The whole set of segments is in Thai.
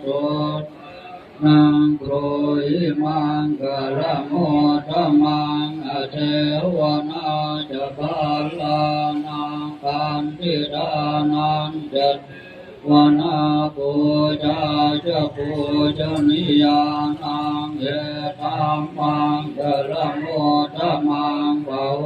โสนังโกรหิมังกะละโมธรรมังอเทวนาจะพาลานังกันติดานันเจวนาปูจาจะปูจนิยานังเยตัมมังกะละโมธรรมังบาโห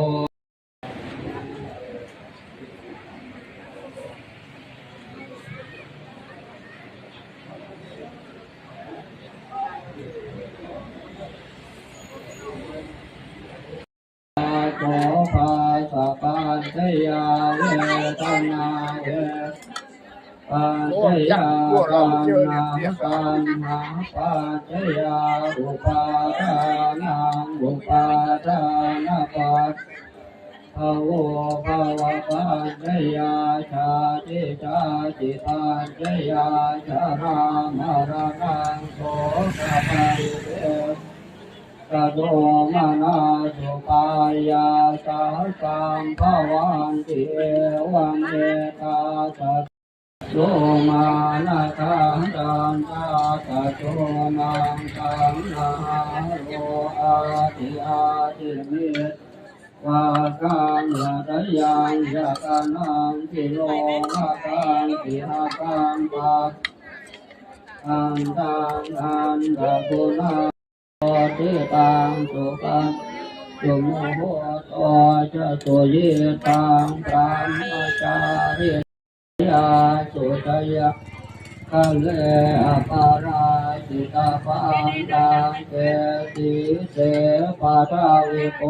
โสภาสะปัญจยาเวทนาเวปัญจยาปัญนาปัญหาปัญจยาอุปาทานังอุปาทานาปัสภะโวภาวะปัญจยาชาติชาติปัญจยาชรามรณังโสภะปัริเวกโดมานาสุ สัมภวันเอวังเอตาสัตโยมานาคังดันตาสัจโยนังสังนาโรอาติอาติมิวากังยะตยังยะกานังติโลภะกังติหะกังปัสอันตังอันตะกุณาโอติตังสุขัง สุโมโหโตจะสุยิตังพรหมจาริยาสุตยะคะเลอปาราจิตาปังตังเกติเสปะทาวิโก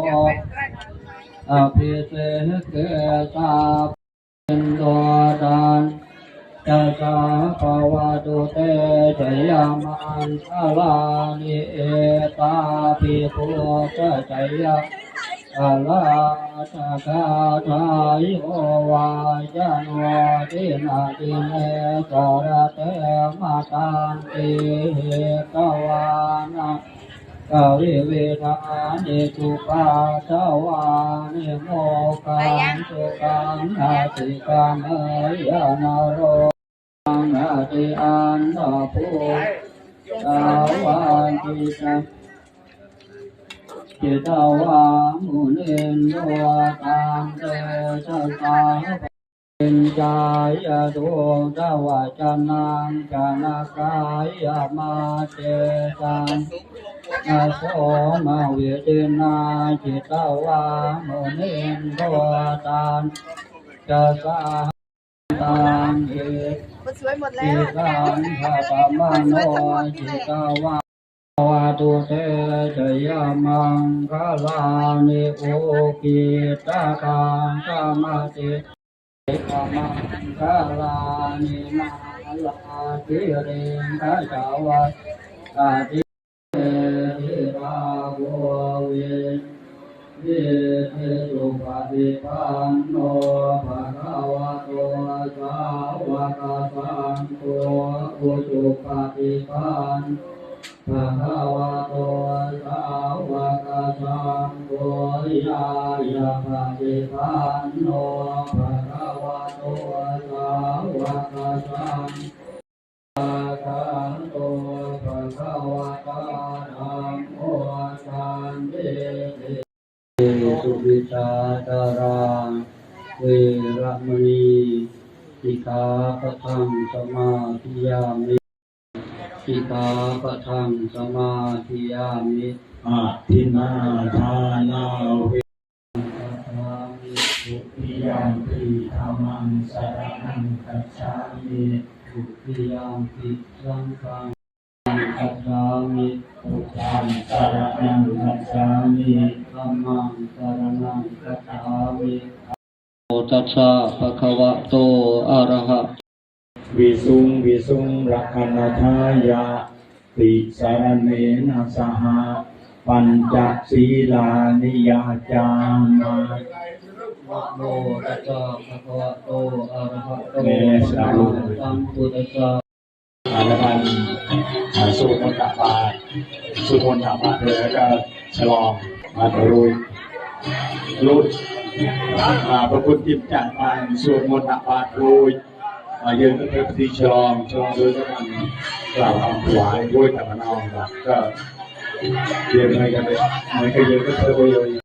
อภิเสเกตาเป็นตัวดา จะสาภาวะตุเตชยามันทาลานิเอตาปิปุตชยะกาลาตะกาทายโอวายโนทินาติเนสระเตมาตันติกวานะกวิเวทานิสุปาสวานิโมกังสุกังนาติกังเอยนาโรกังนา ติอันตาภูตาวาจิตาจิตาวามุนินโยตังเตชะสาเป็นจายะดวงดาวาจานังจานากายะมาเจตังนาโสมาเวเดนาจิตาวามเนนโดตันจะสาตังเอ มันสวยหมดแล้จิวตังภะปะมะโนจิตาวาวาตุเตชยามังคลานิโอกิตาคังกามาติกามังคาลานิมาลาติเรนทะจาวัสตาติ เยเทสุปฏิปันโนภะคะวะโตสาวกสังโฆอุจุปฏิปันภะคะวะโตสาวกสังโฆยายาปฏิปันโนภะคะวะโตสาวกสังฆอาคันโตภะคะวะตาธัมโมสันติติ สุวิชาจาราเวระมณีสิกขาปะทังสมาธิยามิสิกขาปะทังสมาธิยามิอาทินาทานาเวปะทามิสุปิยังปิธรรมังสรณังคัจฉามิทุติยามปิสังฆัง กัจฉามิพุทธังสรณังคัจฉามิธัมมังสรณังกัจฉามิโอตัสสะภะคะวะโตอะระหะวิสุงวิสุงรักขณทายะติสารเนนะสหปัญจศีลานิยาจามานะโมตัสสะภะคะวะโตอะระหะโตเมสาลุสัมพุทธัสสะ อาละกันอ่าสูตรมนต์ตักบาตรสูตรมนต์ตักบาตรเลยแล้วก็ฉลองมาตรุยรุ่นมาพระพุณทธจิตจักรมันสวดมนต์ตักบาตรรุยอ่ายือนก็เป็นพิธีฉลองฉลองโดยการกล่าวคำถวายด้วยกับพระนองครับก็เรียนไปกันเลยเหมือนกับยืนก็เธอไปเลย